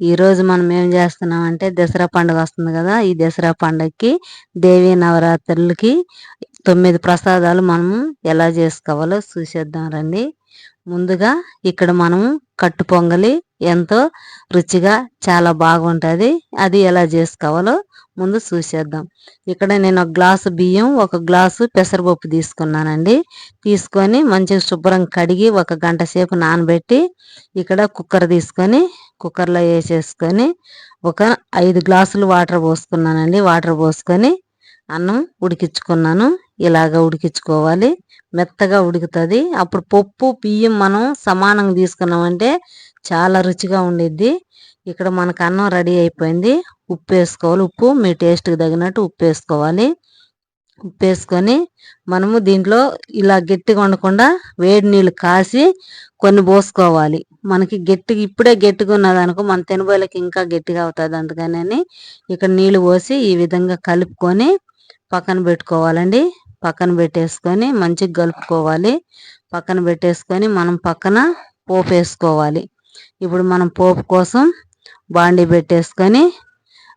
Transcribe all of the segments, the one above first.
ఈరోజు మనం ఏం చేస్తున్నాం అంటే దసరా పండుగ వస్తుంది కదా ఈ దసరా పండుగకి దేవి నవరాత్రులకి తొమ్మిది ప్రసాదాలు మనము ఎలా చేసుకోవాలో చూసేద్దాం రండి. ముందుగా ఇక్కడ మనము కట్టు పొంగలి ఎంతో రుచిగా చాలా బాగుంటుంది. అది ఎలా చేసుకోవాలో ముందు చూసేద్దాం. ఇక్కడ నేను ఒక గ్లాసు బియ్యం ఒక గ్లాసు పెసరపప్పు తీసుకున్నానండి. తీసుకొని మంచిగా శుభ్రం కడిగి ఒక గంట సేపు నానబెట్టి ఇక్కడ కుక్కర్ తీసుకొని కుక్కర్లో వేసేసుకొని ఒక ఐదు గ్లాసులు వాటర్ పోసుకున్నానండి. వాటర్ పోసుకొని అన్నం ఉడికించుకున్నాను. ఇలాగ ఉడికించుకోవాలి. మెత్తగా ఉడుకుతుంది. అప్పుడు పప్పు బియ్యం మనం సమానంగా తీసుకున్నామంటే చాలా రుచిగా ఉండిద్ది. ఇక్కడ మనకు అన్నం రెడీ అయిపోయింది. ఉప్పు వేసుకోవాలి. ఉప్పు మీ టేస్ట్కి తగినట్టు ఉప్పు వేసుకోవాలి. ఉప్పు వేసుకొని మనము దీంట్లో ఇలా గట్టిగా ఉండకుండా వేడి నీళ్ళు కాసి కొన్ని పోసుకోవాలి. మనకి గట్టిగా ఇప్పుడే గట్టిగా ఉన్నది అనుకో మన తెనుబోలకి ఇంకా గట్టిగా అవుతుంది అందుకని ఇక్కడ నీళ్ళు పోసి ఈ విధంగా కలుపుకొని పక్కన పెట్టుకోవాలండి. పక్కన పెట్టేసుకొని మంచిగా కలుపుకోవాలి. పక్కన పెట్టేసుకొని మనం పక్కన పోపు వేసుకోవాలి. ఇప్పుడు మనం పోపు కోసం బాండి పెట్టేసుకొని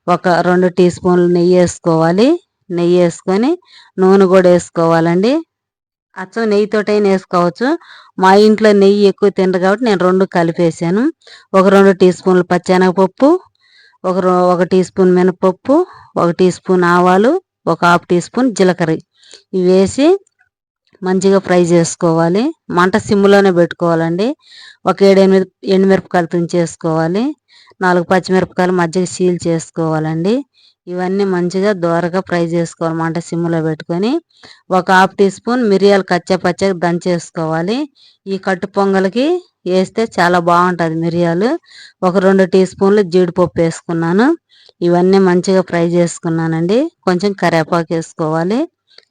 ఒక రెండు టీ స్పూన్లు నెయ్యి వేసుకోవాలి. నెయ్యి వేసుకొని నూనె కూడా వేసుకోవాలండి. అచ్చం నెయ్యితోటైనా వేసుకోవచ్చు. మా ఇంట్లో నెయ్యి ఎక్కువ తింటారు కాబట్టి నేను రెండు కలిపేసాను. ఒక రెండు టీ స్పూన్లు పచ్చెనగపప్పు ఒక ఒక టీ స్పూన్ మినపప్పు ఒక టీ స్పూన్ ఆవాలు ఒక హాఫ్ టీ స్పూన్ జీలకర్ర. ఇవి వేసి మంచిగా ఫ్రై చేసుకోవాలి. మంట సిమ్లోనే పెట్టుకోవాలండి. ఒక ఏడు ఎనిమిది ఎండుమిరపకాయలు తుంచేసుకోవాలి. నాలుగు పచ్చిమిరపకాయలు మధ్యకి సీల్ చేసుకోవాలండి. ఇవన్నీ మంచిగా దోరగా ఫ్రై చేసుకోవాలి మంట సిమ్లో పెట్టుకొని. ఒక హాఫ్ టీ స్పూన్ మిరియాలు కచ్చపచ్చగా దంచేసుకోవాలి. ఈ కట్టు పొంగల్కి వేస్తే చాలా బాగుంటుంది మిరియాలు. ఒక రెండు టీ స్పూన్లు జీడిపప్పు వేసుకున్నాను. ఇవన్నీ మంచిగా ఫ్రై చేసుకున్నానండి. కొంచెం కరివేపాకు వేసుకోవాలి.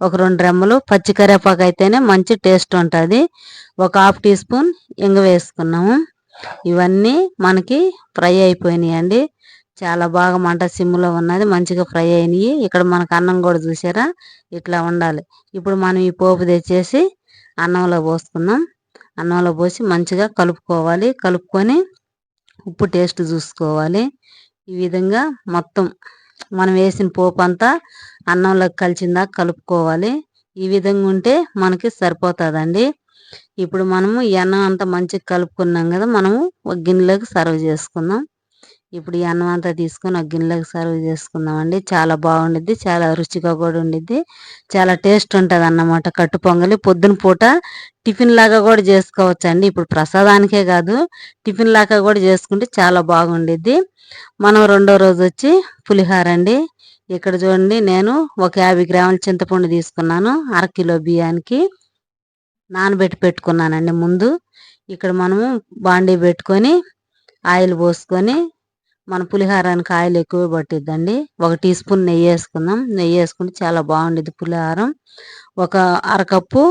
ఒక రెండు రెమ్మలు పచ్చి కరివేపాకు అయితేనే మంచి టేస్ట్ ఉంటుంది. ఒక హాఫ్ టీ స్పూన్ ఇంగ వేసుకున్నాము. ఇవన్నీ మనకి ఫ్రై అయిపోయినాయండి. చాలా బాగా మంట సిమ్లో ఉన్నది మంచిగా ఫ్రై అయినాయి. ఇక్కడ మనకు అన్నం కూడా చూసారా? ఇట్లా ఉండాలి. ఇప్పుడు మనం ఈ పోపు తెచ్చేసి అన్నంలో పోసుకుందాం. అన్నంలో పోసి మంచిగా కలుపుకోవాలి. కలుపుకొని ఉప్పు టేస్ట్ చూసుకోవాలి. ఈ విధంగా మొత్తం మనం వేసిన పోపు అంతా అన్నంలోకి కలిసిందా కలుపుకోవాలి. ఈ విధంగా ఉంటే మనకి సరిపోతుందండి. ఇప్పుడు మనము ఎన్నం అన్నం అంతా మంచిగా కలుపుకున్నాం కదా మనము ఒక గిన్నెలోకి సర్వ్ చేసుకుందాం. ఇప్పుడు ఈ అన్నం అంతా తీసుకొని ఒక గిన్నెలోకి సర్వ్ చేసుకుందాం అండి చాలా బాగుండిద్ది చాలా రుచిగా కూడా ఉండిద్ది చాలా టేస్ట్ ఉంటుంది అన్నమాట కట్టు పొంగలి పొద్దున పూట టిఫిన్ లాగా కూడా చేసుకోవచ్చు అండి ఇప్పుడు ప్రసాదానికే కాదు టిఫిన్ లాగా కూడా చేసుకుంటే చాలా బాగుండిద్ది. మనం రెండో రోజు వచ్చి పులిహార అండి ఇక్కడ చూడండి నేను ఒక యాభై గ్రాముల చింతపండు తీసుకున్నాను అర కిలో బియ్యానికి. నానబెట్టి పెట్టుకున్నానండి ముందు. ఇక్కడ మనము బాండీ పెట్టుకొని ఆయిల్ పోసుకొని మన పులిహారానికి ఆయిల్ ఎక్కువ పట్టిద్దండి. ఒక టీ స్పూన్ నెయ్యి వేసుకుందాం. నెయ్యి వేసుకుంటే చాలా బాగుండేది పులిహారం. ఒక అరకప్పు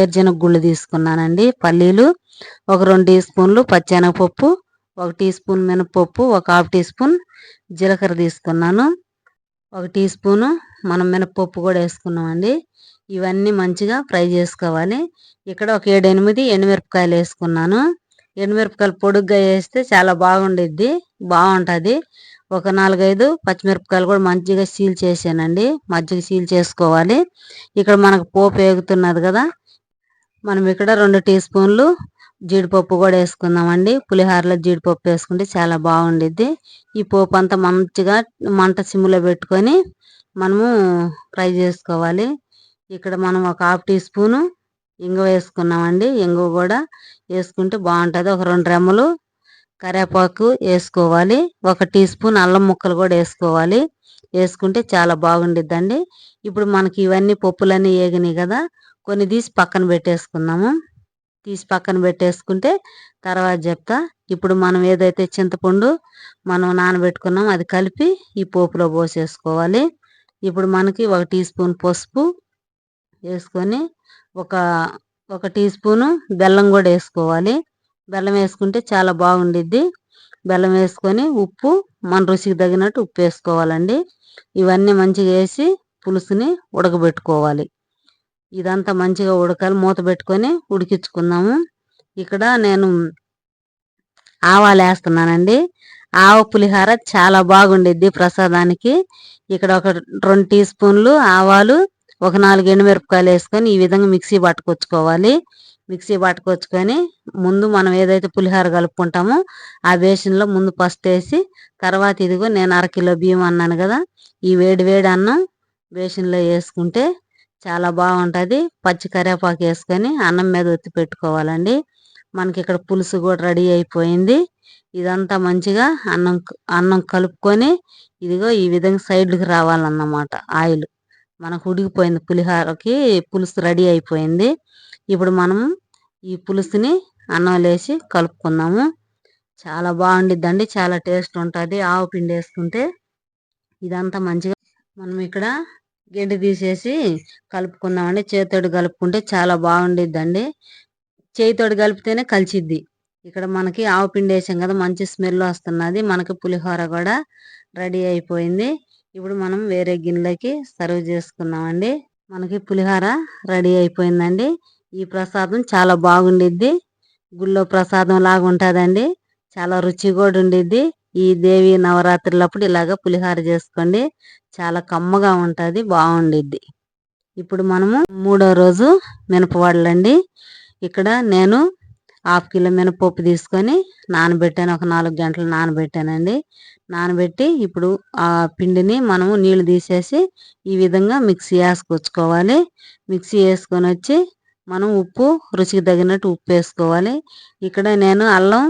ఏర్జనగ గుళ్ళు తీసుకున్నానండి పల్లీలు. ఒక రెండు టీ స్పూన్లు పచ్చెనగపప్పు ఒక టీ స్పూన్ మినపప్పు ఒక హాఫ్ టీ స్పూన్ జీలకర్ర తీసుకున్నాను. ఒక టీ స్పూను మనం మినపప్పు కూడా వేసుకున్నామండి. ఇవన్నీ మంచిగా ఫ్రై చేసుకోవాలి. ఇక్కడ ఒక ఏడు ఎనిమిది ఎండుమిరపకాయలు వేసుకున్నాను. ఎండుమిరపకాయలు పొడుగ్గా వేస్తే చాలా బాగుండిద్ది బాగుంటుంది. ఒక నాలుగైదు పచ్చిమిరపకాయలు కూడా మంచిగా సీల్ చేసానండి మజ్జిగ సీల్ చేసుకోవాలి. ఇక్కడ మనకు పోపు వేగుతున్నది కదా మనం ఇక్కడ రెండు టీ స్పూన్లు జీడిపప్పు కూడా వేసుకుందామండి. పులిహోరలో జీడిపప్పు వేసుకుంటే చాలా బాగుండిద్ది. ఈ పోపు అంతా మంచిగా మంట సిమ్లో పెట్టుకొని మనము ఫ్రై చేసుకోవాలి. ఇక్కడ మనం ఒక హాఫ్ టీ స్పూను ఇంగు వేసుకున్నామండి. ఇంగు కూడా వేసుకుంటే బాగుంటుంది. ఒక రెండు రెమ్మలు కరివేపాకు వేసుకోవాలి. ఒక టీ స్పూన్ అల్లం ముక్కలు కూడా వేసుకోవాలి. వేసుకుంటే చాలా బాగుండిద్దండి. ఇప్పుడు మనకి ఇవన్నీ పప్పులన్నీ వేగినాయి కదా కొన్ని తీసి పక్కన పెట్టేసుకుందాము. తీసి పక్కన పెట్టేసుకుంటే తర్వాత చెప్తా. ఇప్పుడు మనం ఏదైతే చింతపండు మనం నానబెట్టుకున్నాం అది కలిపి ఈ పోపులో పోసేసుకోవాలి. ఇప్పుడు మనకి ఒక టీ స్పూన్ పసుపు వేసుకొని ఒక ఒక టీ స్పూను బెల్లం కూడా వేసుకోవాలి. బెల్లం వేసుకుంటే చాలా బాగుండిద్ది. బెల్లం వేసుకొని ఉప్పు మన రుచికి తగినట్టు ఉప్పు వేసుకోవాలండి. ఇవన్నీ మంచిగా వేసి పులుసుని ఉడకబెట్టుకోవాలి. ఇదంతా మంచిగా ఉడకాలి. మూత పెట్టుకొని ఉడికించుకుందాము. ఇక్కడ నేను ఆవాలు వేస్తున్నానండి ఆవ పులిహార చాలా బాగుండిద్ది ప్రసాదానికి. ఇక్కడ ఒక రెండు టీ స్పూన్లు ఆవాలు ఒక నాలుగు ఎండుమిరపకాయలు వేసుకొని ఈ విధంగా మిక్సీ పట్టుకొచ్చుకోవాలి. మిక్సీ పట్టుకొచ్చుకొని ముందు మనం ఏదైతే పులిహోర కలుపుకుంటామో ఆ బేసిన్లో ముందు ఫస్ట్ వేసి తర్వాత ఇదిగో నేను అరకిలో బియ్యం అన్నాను కదా ఈ వేడి వేడి అన్నం బేసిన్లో వేసుకుంటే చాలా బాగుంటుంది. పచ్చి కరివేపాకు వేసుకొని అన్నం మీద ఒత్తి పెట్టుకోవాలండి. మనకి ఇక్కడ పులుసు కూడా రెడీ అయిపోయింది. ఇదంతా మంచిగా అన్నం అన్నం కలుపుకొని ఇదిగో ఈ విధంగా సైడ్కి రావాలన్నమాట ఆయిల్. మనకు ఉడికిపోయింది పులిహోరకి పులుసు రెడీ అయిపోయింది. ఇప్పుడు మనము ఈ పులుసుని అన్నం లేచి కలుపుకుందాము. చాలా బాగుండిద్దండి చాలా టేస్ట్ ఉంటుంది. ఆవు పిండి వేసుకుంటే ఇదంతా మంచిగా మనం ఇక్కడ గిండి తీసేసి కలుపుకుందామండి. చేతితోటి కలుపుకుంటే చాలా బాగుండిద్దండి. చేతితోటి కలిపితేనే కలిసిద్ది ఇక్కడ మనకి ఆవు పిండి వేసాం కదా మంచి స్మెల్ వస్తున్నది. మనకి పులిహోర కూడా రెడీ అయిపోయింది. ఇప్పుడు మనం వేరే గిన్నెలకి సర్వ్ చేసుకున్నామండి మనకి పులిహోర రెడీ అయిపోయిందండి. ఈ ప్రసాదం చాలా బాగుండిద్ది. గుళ్ళో ప్రసాదం లాగా ఉంటుందండి చాలా రుచి కూడా ఉండిద్ది. ఈ దేవి నవరాత్రులప్పుడు ఇలాగ పులిహోర చేసుకోండి. చాలా కమ్మగా ఉంటుంది బాగుండిద్ది. ఇప్పుడు మనము మూడో రోజు మినపవాడలండి. ఇక్కడ నేను హాఫ్ కిలో మినపప్పు తీసుకొని నానబెట్టాను ఒక నాలుగు గంటలు నానబెట్టానండి. నానబెట్టి ఇప్పుడు ఆ పిండిని మనము నీళ్ళు తీసేసి ఈ విధంగా మిక్సీ వేసుకొచ్చుకోవాలి. మిక్సీ వేసుకొని వచ్చి మనం ఉప్పు రుచికి తగినట్టు ఉప్పు వేసుకోవాలి. ఇక్కడ నేను అల్లం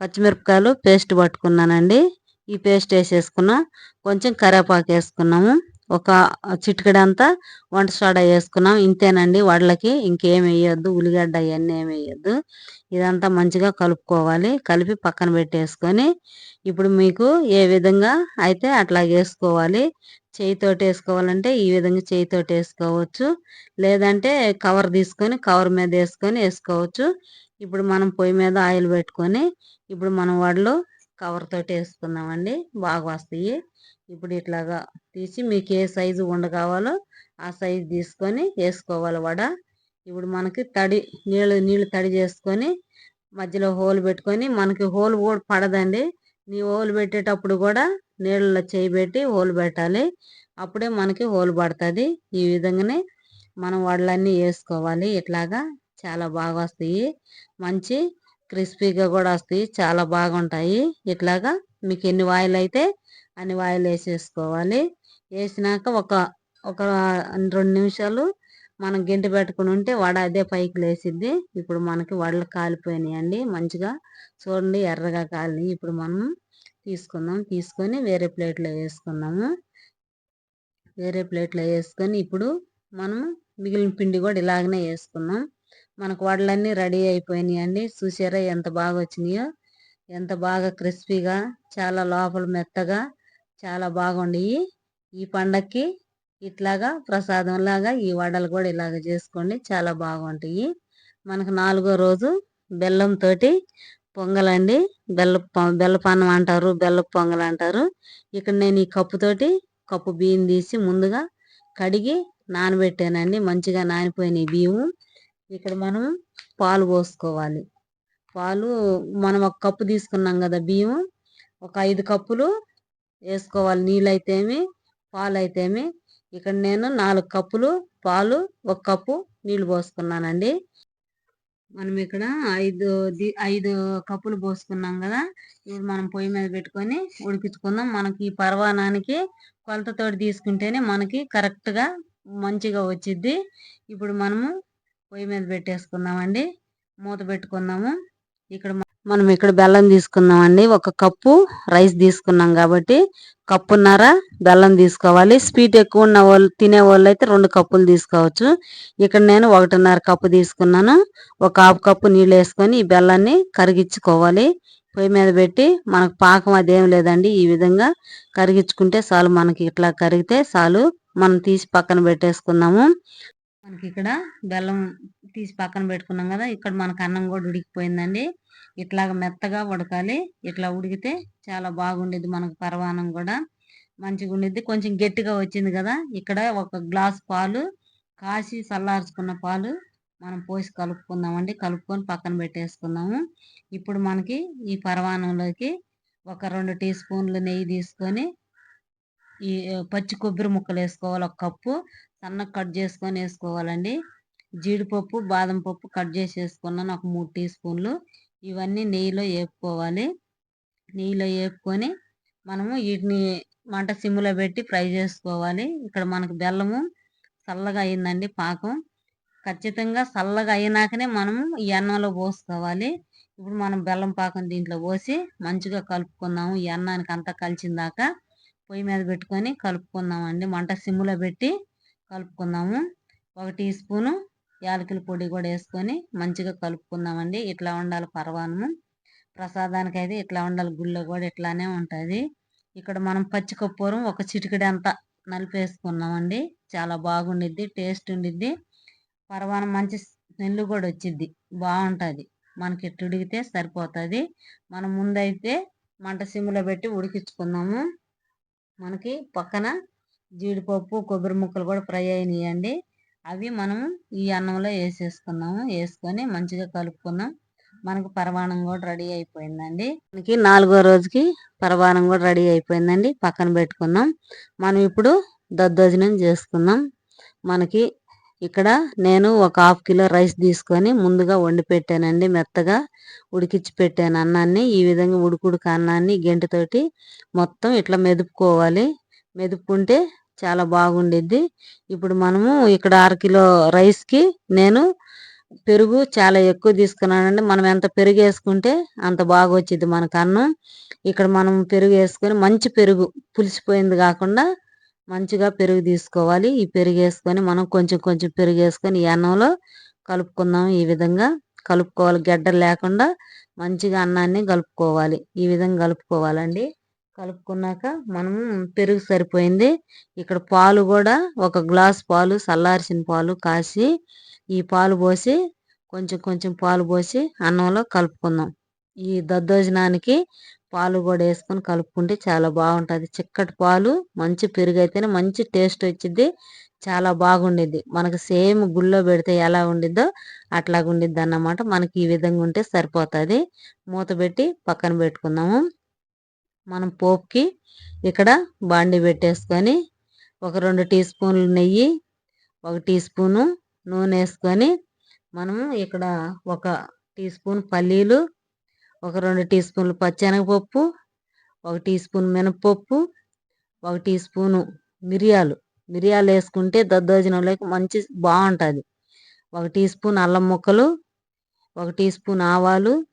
పచ్చిమిరపకాయలు పేస్ట్ పట్టుకున్నానండి. ఈ పేస్ట్ వేసేసుకున్నాం కొంచెం కరేపాకు వేసుకున్నాము. ఒక చిటికడంతా వంట సోడా వేసుకున్నాం. ఇంతేనండి వడలకి ఇంకేం వేయొద్దు. ఉల్లిగడ్డ అవన్నీ ఏమి వేయొద్దు. ఇదంతా మంచిగా కలుపుకోవాలి. కలిపి పక్కన పెట్టేసుకొని ఇప్పుడు మీకు ఏ విధంగా అయితే అట్లా వేసుకోవాలి చేయితోటి వేసుకోవాలంటే ఈ విధంగా చేయితోటి వేసుకోవచ్చు. లేదంటే కవర్ తీసుకొని కవర్ మీద వేసుకొని వేసుకోవచ్చు. ఇప్పుడు మనం పొయ్యి మీద ఆయిల్ పెట్టుకొని ఇప్పుడు మనం వడలు కవర్ తోటి వేసుకుందామండి. బాగా వస్తాయి. ఇప్పుడు ఇట్లాగా తీసి మీకు ఏ సైజు ఉండ కావాలో ఆ సైజు తీసుకొని వేసుకోవాలి వడ. ఇప్పుడు మనకి తడి నీళ్ళు నీళ్ళు తడి చేసుకొని మధ్యలో హోల్ పెట్టుకొని మనకి హోల్ కూడా పడదండి. నీ హోల్ పెట్టేటప్పుడు కూడా నీళ్ళలో చేయి పెట్టి పెట్టాలి. అప్పుడే మనకి హోల్ పడుతుంది. ఈ విధంగానే మనం వడలన్నీ వేసుకోవాలి. ఇట్లాగా చాలా బాగా వస్తాయి. మంచి క్రిస్పీగా కూడా వస్తాయి. చాలా బాగుంటాయి. ఇట్లాగా మీకు ఎన్ని వాయిల్ అయితే అన్ని వాయిల్ వేసేసుకోవాలి. వేసినాక ఒక ఒక రెండు నిమిషాలు మనం గింటి పెట్టుకుని ఉంటే వడ అదే పైకి లేసిద్ది. ఇప్పుడు మనకి వడలు కాలిపోయినాయండి. మంచిగా చూడండి ఎర్రగా కాలి ఇప్పుడు మనం తీసుకుందాం. తీసుకొని వేరే ప్లేట్లో వేసుకున్నాము వేరే ప్లేట్లో వేసుకొని ఇప్పుడు మనం మిగిలిన పిండి కూడా ఇలాగనే వేసుకున్నాం మనకు వడలన్నీ రెడీ అయిపోయినాయండి. చూసారా ఎంత బాగా వచ్చినాయో? ఎంత బాగా క్రిస్పీగా చాలా లోపల మెత్తగా చాలా బాగుండేవి ఈ పండక్కి ఇట్లాగా ప్రసాదం లాగా ఈ వడలు కూడా ఇలాగ చేసుకోండి. చాలా బాగుంటాయి. మనకు నాలుగో రోజు బెల్లంతో పొంగలండి. బెల్ల బెల్లపానం అంటారు బెల్ల పొంగల్ అంటారు. ఇక్కడ నేను ఈ కప్పుతోటి కప్పు బియ్యం తీసి ముందుగా కడిగి నానబెట్టానండి. మంచిగా నానిపోయినాయి బియ్యం ఇక్కడ మనం పాలు పోసుకోవాలి. పాలు మనం ఒక కప్పు తీసుకున్నాం కదా బియ్యం ఒక ఐదు కప్పులు వేసుకోవాలి. నీళ్ళు అయితేమి పాలు అయితేమి ఇక్కడ నేను నాలుగు కప్పులు పాలు ఒక కప్పు నీళ్ళు పోసుకున్నానండి. మనం ఇక్కడ ఐదు ఐదు కప్పులు పోసుకున్నాం కదా ఇప్పుడు మనం పొయ్యి మీద పెట్టుకొని ఉడికించుకుందాం. మనకి ఈ పర్వాణానికి కొలతతోటి తీసుకుంటేనే మనకి కరెక్ట్గా మంచిగా వచ్చిద్ది. ఇప్పుడు మనము పొయ్యి మీద పెట్టేసుకుందామండి మూత పెట్టుకుందాము ఇక్కడ మనం ఇక్కడ బెల్లం తీసుకుందామండి. ఒక కప్పు రైస్ తీసుకున్నాం కాబట్టి కప్పున్నర బెల్లం తీసుకోవాలి. స్వీట్ ఎక్కువ ఉన్న వాళ్ళు తినే వాళ్ళు అయితే రెండు కప్పులు తీసుకోవచ్చు. ఇక్కడ నేను ఒకటిన్నర కప్పు తీసుకున్నాను. ఒక హాఫ్ కప్పు నీళ్ళు వేసుకొని ఈ బెల్లాన్ని కరిగించుకోవాలి. పొయ్యి మీద పెట్టి మనకు పాకం అదేం లేదండి. ఈ విధంగా కరిగించుకుంటే చాలు మనకి ఇట్లా కరిగితే చాలు. మనం తీసి పక్కన పెట్టేసుకుందాము. మనకి ఇక్కడ బెల్లం తీసి పక్కన పెట్టుకున్నాం కదా. ఇక్కడ మనకు అన్నం కూడా ఉడికిపోయిందండి. ఇట్లాగ మెత్తగా ఉడకాలి. ఇట్లా ఉడికితే చాలా బాగుండేది మనకు పరవానం కూడా. మంచిగా ఉండేది కొంచెం గట్టిగా వచ్చింది కదా. ఇక్కడ ఒక గ్లాస్ పాలు కాసి చల్లార్చుకున్న పాలు మనం పోసి కలుపుకుందామండి. కలుపుకొని పక్కన పెట్టేసుకుందాము ఇప్పుడు మనకి ఈ పరవానంలోకి ఒక రెండు టీ స్పూన్లు నెయ్యి తీసుకొని ఈ పచ్చి కొబ్బరి ముక్కలు వేసుకోవాలి. ఒక కప్పు సన్నగా కట్ చేసుకొని వేసుకోవాలండి. జీడిపప్పు బాదం పప్పు కట్ చేసి వేసుకున్నాను. ఒక మూడు టీ స్పూన్లు. ఇవన్నీ నెయ్యిలో వేపుకోవాలి నెయ్యిలో వేపుకొని మనము వీటిని మంట సిమ్లో పెట్టి ఫ్రై చేసుకోవాలి. ఇక్కడ మనకు బెల్లము చల్లగా అయిందండి పాకం. ఖచ్చితంగా చల్లగా అయినాకనే మనము ఈ అన్నంలో పోసుకోవాలి. ఇప్పుడు మనం బెల్లం పాకం దీంట్లో పోసి మంచిగా కలుపుకుందాము. ఈ అన్నానికి అంతా కలిసిందాక పొయ్యి మీద పెట్టుకొని కలుపుకుందామండి. మంట సిమ్లో పెట్టి కలుపుకుందాము. ఒక టీ స్పూను యాలకుల పొడి కూడా వేసుకొని మంచిగా కలుపుకుందామండి. ఇట్లా ఉండాలి పరవానము ప్రసాదానికి అయితే ఇట్లా ఉండాలి గుళ్ళో కూడా ఇట్లానే ఉంటుంది. ఇక్కడ మనం పచ్చికప్పూరం ఒక చిటికడి అంతా నలిపేసుకున్నామండి. చాలా బాగుండిద్ది టేస్ట్ ఉండిద్ది. పరవానం మంచి స్మెల్ కూడా వచ్చిద్ది. బాగుంటుంది. మనకి ఎట్టు ఉడికితే సరిపోతుంది. మనం ముందైతే మంట సిమ్లో పెట్టి ఉడికించుకుందాము. మనకి పక్కన జీడిపప్పు కొబ్బరి ముక్కలు కూడా ఫ్రై అయినాయండి. అవి మనము ఈ అన్నంలో వేసేసుకున్నాము. వేసుకొని మంచిగా కలుపుకున్నాం. మనకు పరమాణం కూడా రెడీ అయిపోయిందండి. మనకి నాలుగో రోజుకి పరమాణం కూడా రెడీ అయిపోయిందండి. పక్కన పెట్టుకున్నాం. మనం ఇప్పుడు దద్దోజనం చేసుకుందాం మనకి ఇక్కడ నేను ఒక హాఫ్ కిలో రైస్ తీసుకొని ముందుగా వండి పెట్టానండి. మెత్తగా ఉడికించి పెట్టాను అన్నాన్ని. ఈ విధంగా ఉడుకుడుకు అన్నాన్ని గెంటితోటి మొత్తం ఇట్లా మెదుపుకోవాలి. మెదుపుకుంటే చాలా బాగుండిద్ది. ఇప్పుడు మనము ఇక్కడ అరకిలో రైస్కి నేను పెరుగు చాలా ఎక్కువ తీసుకున్నానండి. మనం ఎంత పెరుగు వేసుకుంటే అంత బాగా వచ్చింది మనకు అన్నం. ఇక్కడ మనం పెరుగు వేసుకొని మంచి పెరుగు పులిసిపోయింది కాకుండా మంచిగా పెరుగు తీసుకోవాలి. ఈ పెరుగు వేసుకొని మనం కొంచెం కొంచెం పెరుగు వేసుకొని ఈ అన్నంలో కలుపుకుందాం. ఈ విధంగా కలుపుకోవాలి. గడ్డలు లేకుండా మంచిగా అన్నాన్ని కలుపుకోవాలి. ఈ విధంగా కలుపుకోవాలండి. కలుపుకున్నాక మనము పెరుగు సరిపోయింది. ఇక్కడ పాలు కూడా ఒక గ్లాస్ పాలు చల్లార్చిన పాలు కాసి ఈ పాలు పోసి కొంచెం కొంచెం పాలు పోసి అన్నంలో కలుపుకుందాం. ఈ దద్దోజనానికి పాలు కూడా వేసుకొని కలుపుకుంటే చాలా బాగుంటుంది. చిక్కటి పాలు మంచి పెరుగు అయితేనే మంచి టేస్ట్ వచ్చింది చాలా బాగుండిద్ది. మనకు సేమ్ గుళ్ళో పెడితే ఎలా ఉండిద్దో అట్లాగా ఉండిద్ది అన్నమాట మనకి ఈ విధంగా ఉంటే సరిపోతుంది. మూత పెట్టి పక్కన పెట్టుకుందాము. మనం పోపుకి ఇక్కడ బాండి పెట్టేసుకొని ఒక రెండు టీ స్పూన్లు నెయ్యి ఒక టీ స్పూను నూనె వేసుకొని మనము ఇక్కడ ఒక టీ స్పూన్ పల్లీలు ఒక రెండు టీ స్పూన్లు పచ్చెనగపప్పు ఒక టీ స్పూన్ మినపప్పు ఒక టీ స్పూను మిరియాలు. మిరియాలు వేసుకుంటే దద్దోజనంలోకి మంచి బాగుంటుంది. ఒక టీ స్పూన్ అల్లం ముక్కలు ఒక టీ స్పూన్ ఆవాలు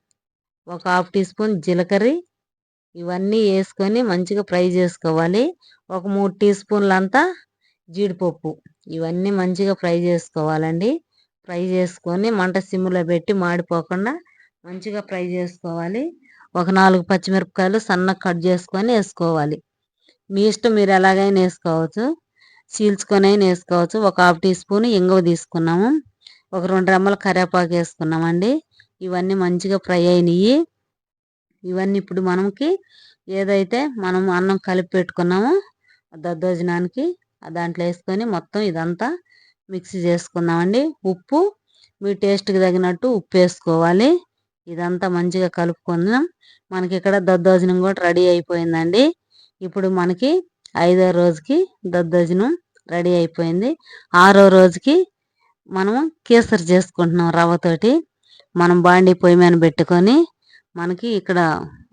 ఒక హాఫ్ టీ స్పూన్ జీలకర్ర ఇవన్నీ వేసుకొని మంచిగా ఫ్రై చేసుకోవాలి. ఒక మూడు టీ స్పూన్లంతా జీడిపప్పు. ఇవన్నీ మంచిగా ఫ్రై చేసుకోవాలండి. ఫ్రై చేసుకొని మంట సిమ్లో పెట్టి మాడిపోకుండా మంచిగా ఫ్రై చేసుకోవాలి. ఒక నాలుగు పచ్చిమిరపకాయలు సన్నగా కట్ చేసుకొని వేసుకోవాలి. మీ ఇష్టం మీరు ఎలాగైనా వేసుకోవచ్చు. చీల్చుకొని అయినా వేసుకోవచ్చు. ఒక హాఫ్ టీ స్పూన్ ఇంగువ తీసుకున్నాము. ఒక రెండు రెమ్మల కరివేపాకు వేసుకున్నామండి. ఇవన్నీ మంచిగా ఫ్రై అయినాయి. ఇవన్నీ ఇప్పుడు మనకి ఏదైతే మనం అన్నం కలిపి పెట్టుకున్నామో దద్దోజనానికి దాంట్లో వేసుకొని మొత్తం ఇదంతా మిక్సీ చేసుకుందామండి. ఉప్పు మీ టేస్ట్కి తగినట్టు ఉప్పు వేసుకోవాలి. ఇదంతా మంచిగా కలుపుకుందాం. మనకి ఇక్కడ దద్దోజనం కూడా రెడీ అయిపోయిందండి. ఇప్పుడు మనకి ఐదో రోజుకి దద్దోజనం రెడీ అయిపోయింది. ఆరో రోజుకి మనము కేసరి చేసుకుంటున్నాం రవ్వతోటి మనం బాండి పొయ్యి మీద పెట్టుకొని మనకి ఇక్కడ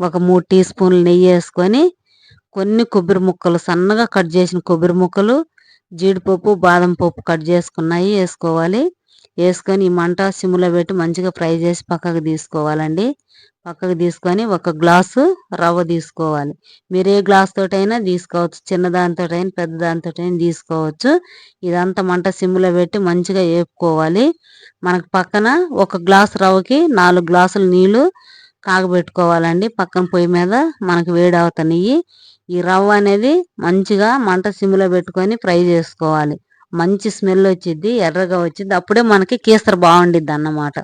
ఒక మూడు టీ స్పూన్లు నెయ్యి వేసుకొని కొన్ని కొబ్బరి ముక్కలు సన్నగా కట్ చేసిన కొబ్బరి ముక్కలు జీడిపప్పు బాదం పప్పు కట్ చేసుకున్నాయి వేసుకోవాలి. వేసుకొని ఈ మంట సిమ్లో పెట్టి మంచిగా ఫ్రై చేసి పక్కకు తీసుకోవాలండి. పక్కకు తీసుకొని ఒక గ్లాసు రవ్వ తీసుకోవాలి. మీరు ఏ గ్లాస్ తోటైనా తీసుకోవచ్చు. చిన్న దానితోటైనా పెద్ద దానితో అయినా తీసుకోవచ్చు. ఇదంతా మంట సిమ్లో పెట్టి మంచిగా వేపుకోవాలి. మనకు పక్కన ఒక గ్లాస్ రవ్వకి నాలుగు గ్లాసులు నీళ్ళు కాగబెట్టుకోవాలండి. పక్కన పొయ్యి మీద మనకు వేడి అవుతాయి ఈ రవ్వ అనేది మంచిగా మంట సిమ్లో పెట్టుకొని ఫ్రై చేసుకోవాలి. మంచి స్మెల్ వచ్చింది ఎర్రగా వచ్చింది అప్పుడే మనకి కేసరి బాగుండిద్ది అన్నమాట.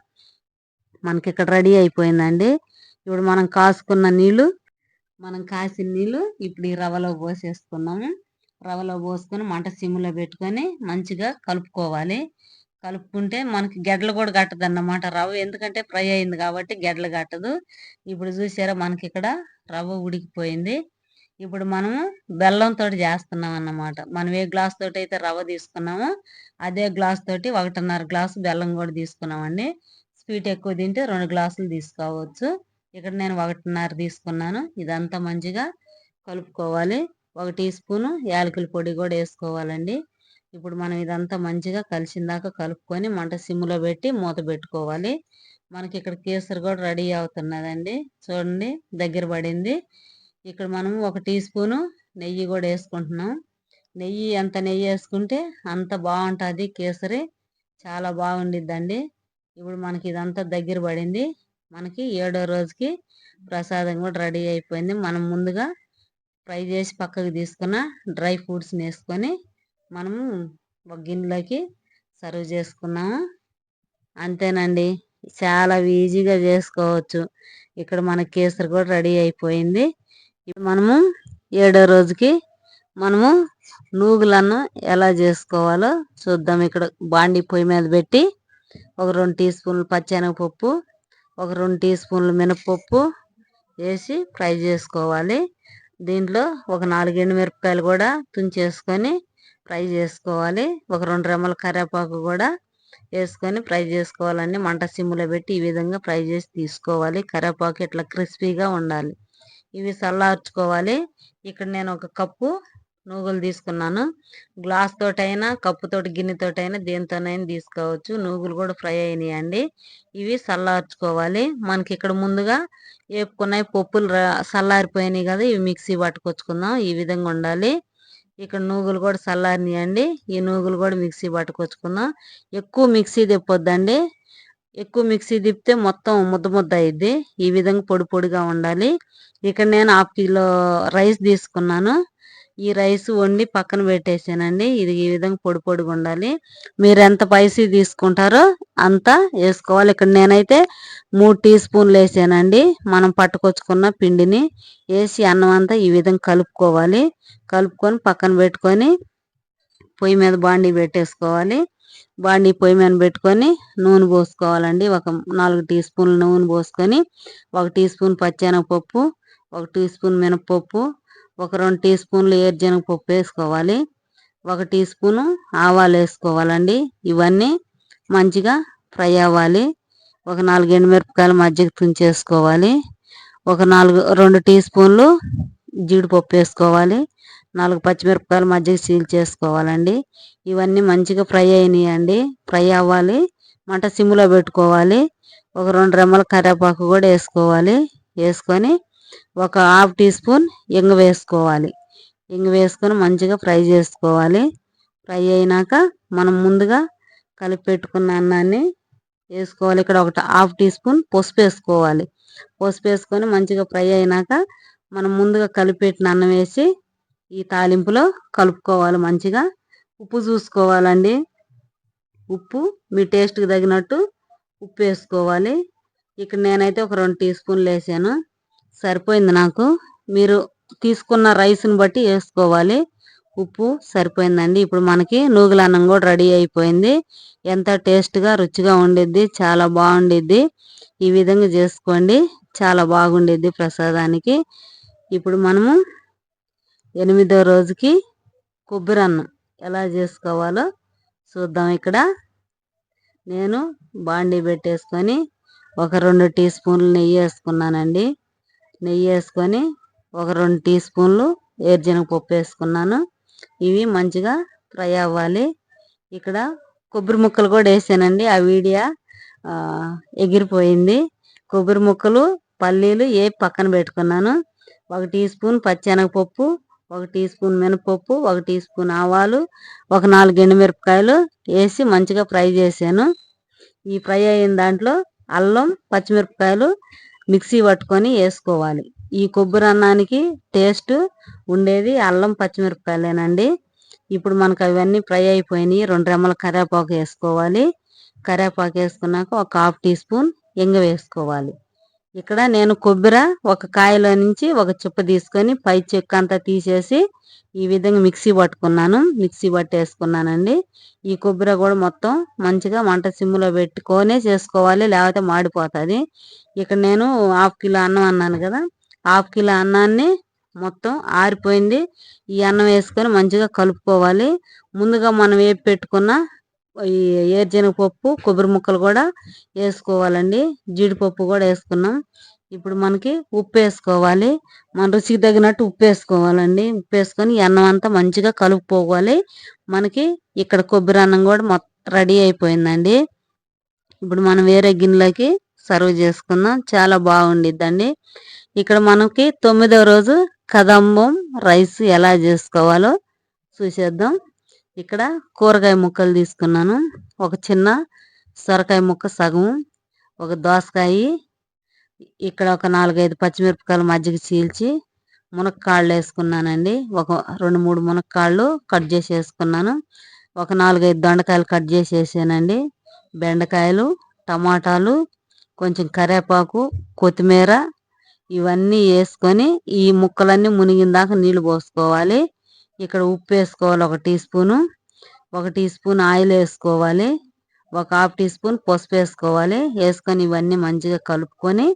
మనకి ఇక్కడ రెడీ అయిపోయిందండి. ఇప్పుడు మనం కాసుకున్న నీళ్ళు మనం కాసిన నీళ్ళు ఇప్పుడు ఈ రవ్వలో పోసేసుకున్నాము. రవ్వలో పోసుకొని మంట సిమ్లో పెట్టుకొని మంచిగా కలుపుకోవాలి. కలుపుకుంటే మనకి గెడ్లు కూడా కట్టదు అన్నమాట రవ్వ. ఎందుకంటే ఫ్రై అయింది కాబట్టి గెడ్లు కట్టదు. ఇప్పుడు చూసారా మనకి ఇక్కడ రవ్వ ఉడికిపోయింది. ఇప్పుడు మనము బెల్లంతో చేస్తున్నాం అన్నమాట మనం ఏ గ్లాస్ తోటి అయితే రవ్వ తీసుకున్నామో అదే గ్లాస్ తోటి ఒకటిన్నర గ్లాసు బెల్లం కూడా తీసుకున్నామండి. స్వీట్ ఎక్కువ తింటే రెండు గ్లాసులు తీసుకోవచ్చు. ఇక్కడ నేను ఒకటిన్నర తీసుకున్నాను. ఇదంతా మంచిగా కలుపుకోవాలి. ఒక టీ స్పూను యాలకుల పొడి కూడా వేసుకోవాలండి. ఇప్పుడు మనం ఇదంతా మంచిగా కలిసిందాక కలుపుకొని మంట సిమ్లో పెట్టి మూత పెట్టుకోవాలి. మనకి ఇక్కడ కేసరి కూడా రెడీ అవుతున్నదండి. చూడండి దగ్గర పడింది. ఇక్కడ మనం ఒక టీ స్పూను నెయ్యి కూడా వేసుకుంటున్నాం. నెయ్యి ఎంత నెయ్యి వేసుకుంటే అంత బాగుంటుంది కేసరి. చాలా బాగుండిద్దండి. ఇప్పుడు మనకి ఇదంతా దగ్గర పడింది. మనకి ఏడో రోజుకి ప్రసాదం కూడా రెడీ అయిపోయింది. మనం ముందుగా ఫ్రై చేసి పక్కకు తీసుకున్న డ్రై ఫ్రూట్స్ని వేసుకొని మనము ఒక గిన్నెలోకి సర్వ్ చేసుకున్నాము? అంతేనండి. చాలా ఈజీగా చేసుకోవచ్చు. ఇక్కడ మన కేసరి కూడా రెడీ అయిపోయింది. ఇప్పుడు మనము ఏడో రోజుకి మనము నూగులను ఎలా చేసుకోవాలో చూద్దాం. ఇక్కడ బాండి పొయ్యి మీద పెట్టి ఒక రెండు టీ స్పూన్లు పచ్చెనగపప్పు ఒక రెండు టీ స్పూన్లు మినపప్పు వేసి ఫ్రై చేసుకోవాలి. దీంట్లో ఒక నాలుగు ఎండుమిరపకాయలు కూడా తుంచేసుకొని ఫ్రై చేసుకోవాలి. ఒక రెండు రెమ్మల కరివేపాకు కూడా వేసుకొని ఫ్రై చేసుకోవాలండి. మంట సిమ్లో పెట్టి ఈ విధంగా ఫ్రై చేసి తీసుకోవాలి. కరివేపాకు ఇట్లా క్రిస్పీగా ఉండాలి. ఇవి చల్లార్చుకోవాలి. ఇక్కడ నేను ఒక కప్పు నూగులు తీసుకున్నాను. గ్లాస్ తోటైనా కప్పుతోటి గిన్నెతోటైనా దేనితోనైనా తీసుకోవచ్చు. నూగులు కూడా ఫ్రై అయినాయండి. ఇవి చల్లార్చుకోవాలి. మనకి ఇక్కడ ముందుగా వేపుకున్నాయి పప్పులు చల్లారిపోయినాయి కదా ఇవి మిక్సీ పట్టుకొచ్చుకుందాం. ఈ విధంగా ఉండాలి. ఇక్కడ నూగులు కూడా చల్లారినాయండి ఈ నూగులు కూడా మిక్సీ పట్టుకొచ్చుకున్నాం ఎక్కువ మిక్సీ తిప్పొద్దండి. ఎక్కువ మిక్సీ తిప్పితే మొత్తం ముద్ద ముద్ద అయింది ఈ విధంగా పొడి పొడిగా ఉండాలి. ఇక్కడ నేను హాఫ్ కిలో రైస్ తీసుకున్నాను. ఈ రైస్ వండి పక్కన పెట్టేసానండి. ఇది ఈ విధంగా పొడి పొడిగా ఉండాలి. మీరు ఎంత పైసీ తీసుకుంటారో అంత వేసుకోవాలి. ఇక్కడ నేనైతే మూడు టీ స్పూన్లు వేసానండి. మనం పట్టుకొచ్చుకున్న పిండిని వేసి అన్నం అంతా ఈ విధంగా కలుపుకోవాలి. కలుపుకొని పక్కన పెట్టుకొని పొయ్యి మీద బాండీ పెట్టేసుకోవాలి. బాండీ పొయ్యి మీద పెట్టుకొని నూనె పోసుకోవాలండి. ఒక నాలుగు టీ స్పూన్లు నూనె పోసుకొని ఒక టీ స్పూన్ పచ్చెనగపప్పు ఒక టీ స్పూన్ మినపప్పు ఒక రెండు టీ స్పూన్లు ఏరుజనగపప్పు వేసుకోవాలి. ఒక టీ స్పూను ఆవాలు వేసుకోవాలండి. ఇవన్నీ మంచిగా ఫ్రై అవ్వాలి. ఒక నాలుగు ఎండుమిరపకాయలు మజ్జిగ తుంచేసుకోవాలి. ఒక నాలుగు రెండు టీ స్పూన్లు జీడిపప్పు వేసుకోవాలి. నాలుగు పచ్చిమిరపకాయలు మజ్జిగ సీల్ చేసుకోవాలండి. ఇవన్నీ మంచిగా ఫ్రై అయినాయండి. ఫ్రై అవ్వాలి. మంట సిమ్లో పెట్టుకోవాలి. ఒక రెండు రెమ్మల కరివేపాకు కూడా వేసుకోవాలి. వేసుకొని ఒక హాఫ్ టీ స్పూన్ ఇంగ వేసుకోవాలి. ఇంగ వేసుకొని మంచిగా ఫ్రై చేసుకోవాలి. ఫ్రై అయినాక మనం ముందుగా కలిపి పెట్టుకున్న అన్నాన్ని వేసుకోవాలి. ఇక్కడ ఒకటి హాఫ్ టీ స్పూన్ పసుపు వేసుకోవాలి. పసుపు వేసుకొని మంచిగా ఫ్రై అయినాక మనం ముందుగా కలిపెట్టిన అన్నం వేసి ఈ తాలింపులో కలుపుకోవాలి మంచిగా. ఉప్పు చూసుకోవాలండి. ఉప్పు మీ టేస్ట్కి తగినట్టు ఉప్పు వేసుకోవాలి. ఇక్కడ నేనైతే ఒక రెండు టీ స్పూన్లు వేసాను. సరిపోయింది నాకు. మీరు తీసుకున్న రైస్ని బట్టి వేసుకోవాలి. ఉప్పు సరిపోయిందండి. ఇప్పుడు మనకి నూగుల అన్నం కూడా రెడీ అయిపోయింది. ఎంత టేస్ట్గా రుచిగా ఉండిద్ది చాలా బాగుండిద్ది. ఈ విధంగా చేసుకోండి. చాలా బాగుండిద్ది ప్రసాదానికి. ఇప్పుడు మనము ఎనిమిదో రోజుకి కొబ్బరి అన్నం ఎలా చేసుకోవాలో చూద్దాం ఇక్కడ. నేను బాండీ పెట్టేసుకొని ఒక రెండు టీ స్పూన్లు నెయ్యి వేసుకున్నానండి. నెయ్యి వేసుకొని ఒక రెండు టీ స్పూన్లు పప్పు వేసుకున్నాను. ఇవి మంచిగా ఫ్రై అవ్వాలి. ఇక్కడ కొబ్బరి ముక్కలు కూడా వేసానండి. ఆ వీడియో ఎగిరిపోయింది. కొబ్బరి ముక్కలు పల్లీలు ఏ పక్కన పెట్టుకున్నాను. ఒక టీ స్పూన్ పచ్చెనగపప్పు ఒక టీ స్పూన్ మినపప్పు ఒక టీ స్పూన్ ఆవాలు ఒక నాలుగు ఎండుమిరపకాయలు వేసి మంచిగా ఫ్రై చేశాను. ఈ ఫ్రై అయిన దాంట్లో అల్లం పచ్చిమిరపకాయలు మిక్సీ పట్టుకొని వేసుకోవాలి. ఈ కొబ్బరి అన్నానికి టేస్ట్ ఉండేది అల్లం పచ్చిమిరపకాయలేనండి. ఇప్పుడు మనకు అవన్నీ ఫ్రై అయిపోయినాయి. రెండు రెమ్మల కరివేపాకు వేసుకోవాలి. కరివేపాకు వేసుకున్నాక ఒక హాఫ్ టీ స్పూన్ ఎంగ వేసుకోవాలి. ఇక్కడ నేను కొబ్బరి ఒక కాయలో నుంచి ఒక చుప్ప తీసుకొని పై చెక్క అంతా తీసేసి ఈ విధంగా మిక్సీ పట్టుకున్నాను. మిక్సీ పట్టేసుకున్నానండి. ఈ కొబ్బరి కూడా మొత్తం మంచిగా వంట సిమ్లో పెట్టుకొనే చేసుకోవాలి లేకపోతే మాడిపోతుంది. ఇక్కడ నేను హాఫ్ కిలో అన్నం అన్నాను కదా హాఫ్ కిలో అన్నాన్ని మొత్తం ఆరిపోయింది. ఈ అన్నం వేసుకొని మంచిగా కలుపుకోవాలి. ముందుగా మనం వేపి పెట్టుకున్న ఈ ఏరుశనగ పప్పు కొబ్బరి ముక్కలు కూడా వేసుకోవాలండి. జీడిపప్పు కూడా వేసుకున్నాం. ఇప్పుడు మనకి ఉప్పు వేసుకోవాలి. మన రుచికి తగినట్టు ఉప్పు వేసుకోవాలండి. ఉప్పు వేసుకొని అన్నం అంతా మంచిగా కలుపుకోవాలి. మనకి ఇక్కడ కొబ్బరి అన్నం కూడా మొత్తం రెడీ అయిపోయిందండి. ఇప్పుడు మనం వేరే గిన్నెలోకి సర్వ్ చేసుకుందాం. చాలా బాగుండిద్దండి. ఇక్కడ మనకి తొమ్మిదవ రోజు కదంబం రైస్ ఎలా చేసుకోవాలో చూసేద్దాం. ఇక్కడ కూరగాయ ముక్కలు తీసుకున్నాను. ఒక చిన్న సొరకాయ ముక్క సగం ఒక దోసకాయ ఇక్కడ ఒక నాలుగైదు పచ్చిమిరపకాయలు మజ్జిగ చీల్చి మునక్కాళ్ళు వేసుకున్నానండి. ఒక రెండు మూడు మునక్కాళ్ళు కట్ చేసి వేసుకున్నాను. ఒక నాలుగైదు దొండకాయలు కట్ చేసి వేసానండి. బెండకాయలు టమాటాలు కొంచెం కరేపాకు కొత్తిమీర ఇవన్నీ వేసుకొని ఈ ముక్కలన్నీ మునిగిన దాకా నీళ్ళు పోసుకోవాలి. ఇక్కడ ఉప్పు వేసుకోవాలి ఒక టీ స్పూను. ఒక టీ స్పూన్ ఆయిల్ వేసుకోవాలి. ఒక హాఫ్ టీ స్పూన్ పసుపు వేసుకోవాలి. వేసుకొని ఇవన్నీ మంచిగా కలుపుకొని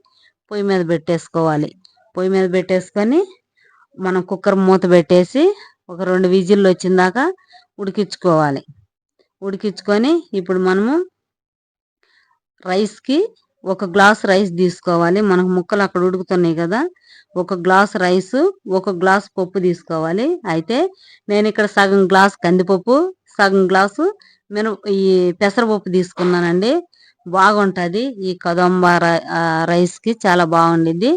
పొయ్యి మీద పెట్టేసుకోవాలి. పొయ్యి మీద పెట్టేసుకొని మనం కుక్కర్ మూత పెట్టేసి ఒక రెండు విజిల్లు వచ్చిందాక ఉడికించుకోవాలి. ఉడికించుకొని ఇప్పుడు మనము రైస్కి ఒక గ్లాస్ రైస్ తీసుకోవాలి. మనకు ముక్కలు అక్కడ ఉడుకుతున్నాయి కదా. ఒక గ్లాస్ రైస్ ఒక గ్లాస్ పప్పు తీసుకోవాలి. అయితే నేను ఇక్కడ సగం గ్లాస్ కందిపప్పు సగం గ్లాసు మిన ఈ పెసరపప్పు తీసుకున్నానండి. బాగుంటుంది. ఈ కదంబ రైస్కి చాలా బాగుండిద్ది.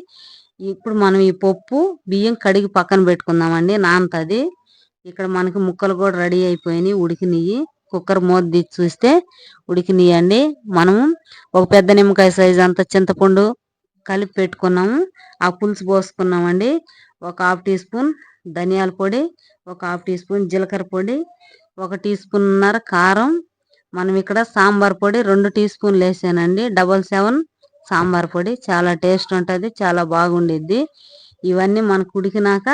ఇప్పుడు మనం ఈ పప్పు బియ్యం కడిగి పక్కన పెట్టుకుందామండి. నానుతుంది. ఇక్కడ మనకి ముక్కలు కూడా రెడీ అయిపోయినాయి ఉడికినాయి కుక్కర్ మూత తీసి చూస్తే ఉడికినాయండి. మనము ఒక పెద్ద నిమ్మకాయ సైజు అంత చింతపండు కలిపి పెట్టుకున్నాము. ఆ పులుసు పోసుకున్నామండి. ఒక హాఫ్ టీ స్పూన్ ధనియాల పొడి ఒక హాఫ్ టీ స్పూన్ జీలకర్ర పొడి ఒక టీ స్పూన్నర కారం. మనం ఇక్కడ సాంబార్ పొడి రెండు టీ స్పూన్లు వేసానండి. డబల్ సెవెన్ సాంబార్ పొడి. చాలా టేస్ట్ ఉంటుంది చాలా బాగుండిద్ది. ఇవన్నీ మనకు ఉడికినాక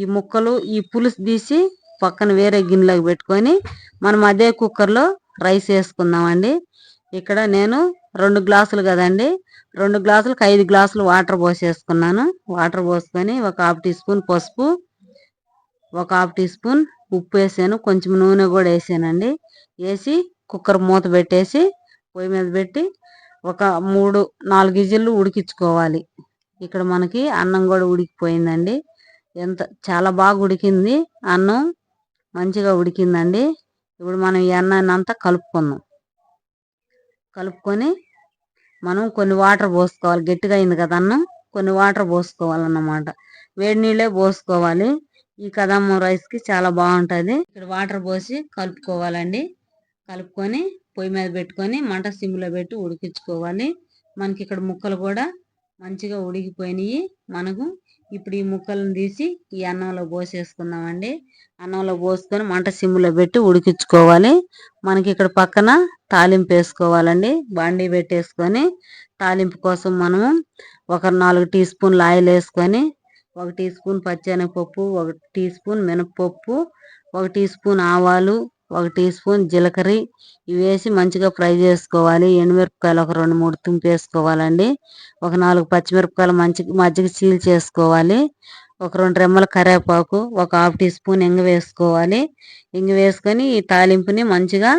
ఈ ముక్కలు ఈ పులుసు తీసి పక్కన వేరే గిన్నెలోకి పెట్టుకొని మనం అదే కుక్కర్లో రైస్ వేసుకుందామండి. ఇక్కడ నేను రెండు గ్లాసులు కదండి. రెండు గ్లాసులకు ఐదు గ్లాసులు వాటర్ పోసేసుకున్నాను. వాటర్ పోసుకొని ఒక హాఫ్ టీ స్పూన్ పసుపు ఒక హాఫ్ టీ స్పూన్ ఉప్పు వేసాను. కొంచెం నూనె కూడా వేసానండి. వేసి కుక్కర్ మూత పెట్టేసి పొయ్యి మీద పెట్టి ఒక మూడు నాలుగు ఇజిల్లు ఉడికించుకోవాలి. ఇక్కడ మనకి అన్నం కూడా ఉడికిపోయిందండి. ఎంత చాలా బాగా ఉడికింది. అన్నం మంచిగా ఉడికిందండి. ఇప్పుడు మనం ఈ అన్నాన్ని అంతా కలుపుకుందాం. కలుపుకొని మనం కొన్ని వాటర్ పోసుకోవాలి. గట్టిగా అయింది కదా అన్నం. కొన్ని వాటర్ పోసుకోవాలన్నమాట. వేడి నీళ్ళే పోసుకోవాలి. ఈ కదమ్మ రైస్కి చాలా బాగుంటుంది. ఇక్కడ వాటర్ పోసి కలుపుకోవాలండి. కలుపుకొని పొయ్యి మీద పెట్టుకొని మంట సిమ్లో పెట్టి ఉడికించుకోవాలి. మనకి ఇక్కడ ముక్కలు కూడా మంచిగా ఉడికిపోయినాయి. మనకు ఇప్పుడు ఈ ముక్కలను తీసి ఈ అన్నంలో పోసేసుకుందామండి. అన్నంలో పోసుకొని మంట సిమ్లో పెట్టి ఉడికించుకోవాలి. మనకి ఇక్కడ పక్కన తాలింపు వేసుకోవాలండి. బాండీ పెట్టేసుకొని తాలింపు కోసం మనము ఒక నాలుగు టీ స్పూన్లు ఆయిల్ వేసుకొని ఒక టీ స్పూన్ పచ్చెనగపప్పు ఒక టీ స్పూన్ మినపప్పు ఒక టీ స్పూన్ ఆవాలు ఒక టీ స్పూన్ జీలకర్ర. ఇవి వేసి మంచిగా ఫ్రై చేసుకోవాలి. ఎండుమిరపకాయలు ఒక రెండు మూడు తుంపేసుకోవాలండి ఒక నాలుగు పచ్చిమిరపకాయలు మంచి మజ్జిగ చీల్ చేసుకోవాలి. ఒక రెండు రెమ్మల కరివేపాకు ఒక హాఫ్ టీ స్పూన్ ఇంగ వేసుకోవాలి. ఇంగ వేసుకొని ఈ తాలింపుని మంచిగా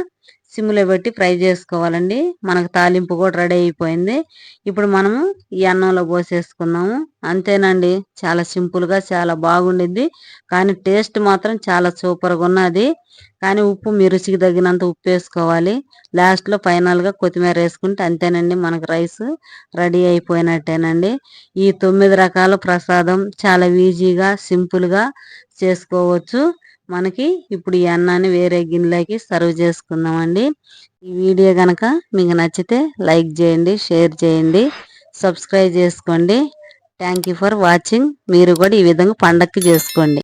సిమ్లో పెట్టి ఫ్రై చేసుకోవాలండి. మనకు తాలింపు కూడా రెడీ అయిపోయింది. ఇప్పుడు మనము ఈ అన్నంలో పోసేసుకుందాము అంతేనండి. చాలా సింపుల్గా చాలా బాగుండిద్ది. కానీ టేస్ట్ మాత్రం చాలా సూపర్గా ఉన్నది. కానీ ఉప్పు మీ రుచికి తగినంత ఉప్పు వేసుకోవాలి. లాస్ట్లో ఫైనల్గా కొత్తిమీర వేసుకుంటే అంతేనండి. మనకు రైస్ రెడీ అయిపోయినట్టేనండి. ఈ తొమ్మిది రకాల ప్రసాదం చాలా ఈజీగా సింపుల్గా చేసుకోవచ్చు. మనకి ఇప్పుడు ఈ అన్నాన్ని వేరే గిన్నెలోకి సర్వ్ చేసుకుందామండి. ఈ వీడియో కనుక మీకు నచ్చితే లైక్ చేయండి షేర్ చేయండి సబ్స్క్రైబ్ చేసుకోండి. థ్యాంక్ ఫర్ వాచింగ్ మీరు కూడా ఈ విధంగా పండక్కి చేసుకోండి.